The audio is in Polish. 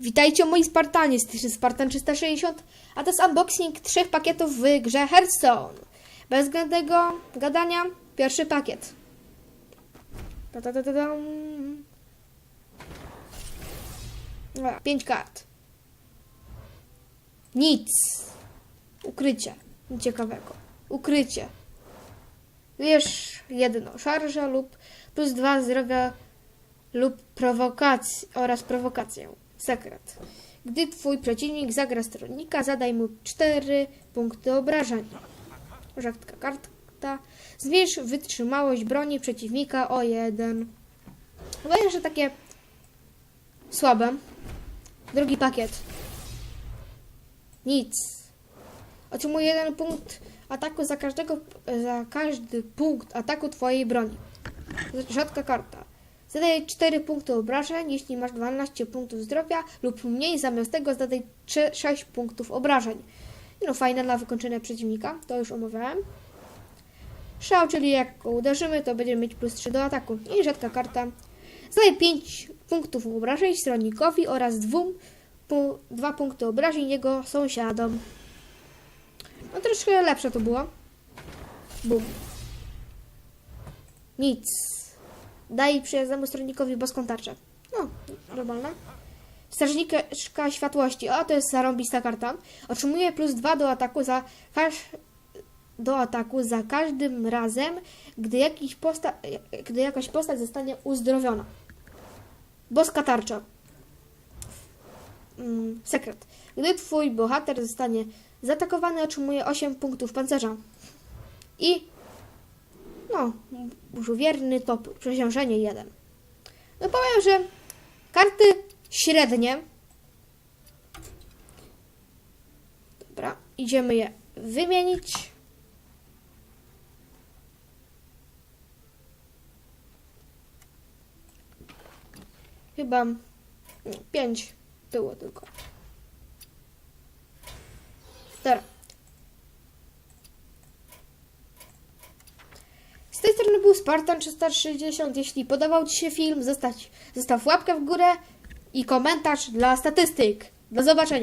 Witajcie moi Spartanie, z jest Spartan 360, a to jest unboxing trzech pakietów w grze Hearthstone. Bez zbędnego gadania, pierwszy pakiet. Ta, ta, ta, ta, dam. Dobra, Pięć kart. Nic. Ukrycie. Ciekawego. Ukrycie. Wiesz jedno. Szarża lub plus dwa zdrowia lub prowokacji oraz prowokację. Sekret. Gdy twój przeciwnik zagra stronnika, zadaj mu 4 punkty obrażeń. Rzadka karta. Zwiększ wytrzymałość broni przeciwnika o 1. Wydaje że takie słabe. Drugi pakiet. Nic. Otrzymuje jeden punkt ataku za każdego za każdy punkt ataku twojej broni. Rzadka karta. Zadaj 4 punkty obrażeń, jeśli masz 12 punktów zdrowia lub mniej, zamiast tego zadaj 3, 6 punktów obrażeń. No fajne dla wykończenia przeciwnika, to już omawiałem. Szał, czyli jak go uderzymy, to będziemy mieć plus 3 do ataku. I rzadka karta. Zadaj 5 punktów obrażeń stronikowi oraz 2, pu, 2 punkty obrażeń jego sąsiadom. No troszkę lepsze to było. Bum. Nic. Daj przyjaznemu stronikowi boską tarczę. No, normalne. Strażniczka światłości. O, to jest zarąbista karta. Otrzymuje plus 2 do ataku za każ... do ataku za każdym razem, gdy, jakiś posta... gdy jakaś postać zostanie uzdrowiona. Boska tarcza. Mm, sekret. Gdy twój bohater zostanie zaatakowany, otrzymuje 8 punktów pancerza. I no, żuwierny topór, przeciążenie 1. No powiem, że karty średnie. Dobra, idziemy je wymienić. Chyba 5 było tylko. Dobra. Tej strony był Spartan 360. Jeśli podobał Ci się film, zostaw, zostaw łapkę w górę i komentarz dla statystyk. Do zobaczenia.